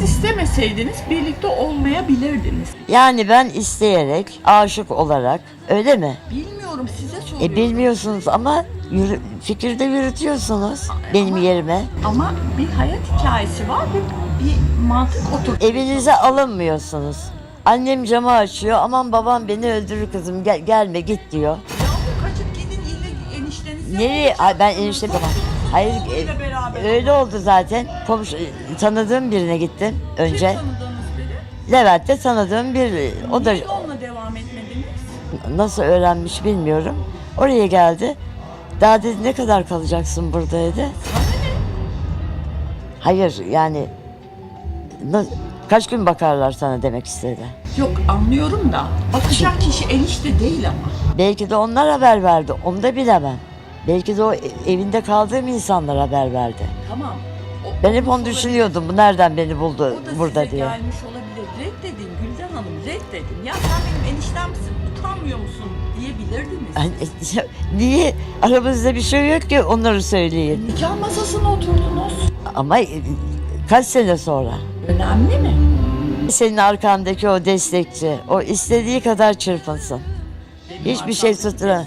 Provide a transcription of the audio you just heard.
siz istemeseydiniz birlikte olmayabilirdiniz. Yani ben isteyerek, aşık olarak öyle mi? Bilmiyorum size E soruyorum. bilmiyorsunuz ama yürü, fikirde yürütüyorsunuz benim Ama- yerime. Ama bir hayat hikayesi var ve bir mantık otur. Evinize alınmıyorsunuz. Annem camı açıyor. Aman babam beni öldürür kızım gel, gelme git diyor. Yahu kaçıp gidin ile eniştenize. Nereye? Ay ben enişte babam. Hayır e, beraber. öyle oldu zaten. Komşu, tanıdığım birine gittim önce. tanıdığınız biri? Levent'te tanıdığım bir o da Niye onunla devam etmediniz? nasıl öğrenmiş bilmiyorum. Oraya geldi. Daha dedi ne kadar kalacaksın burada dedi. Hayır yani na- kaç gün bakarlar sana demek istedi. Yok anlıyorum da bakacak kişi enişte değil ama. Belki de onlar haber verdi. Onu da bilemem. Belki de o e- evinde kaldığım insanlar haber verdi. Tamam. O- Ben hep onu düşünüyordum. Bu nereden beni buldu O da burada size diye. gelmiş olabilir. Reddedin Gülden Hanım reddedin. Ya sen benim eniştemsin utanmıyor musun diyebilirdiniz. Ay, Niye? Aramızda bir şey yok ki onları söyleyin. Nikah masasına oturdunuz. Ama e, kaç sene sonra? Önemli mi? Senin arkandaki o destekçi, o istediği kadar çırpınsın. Benim Hiçbir şey tutturan.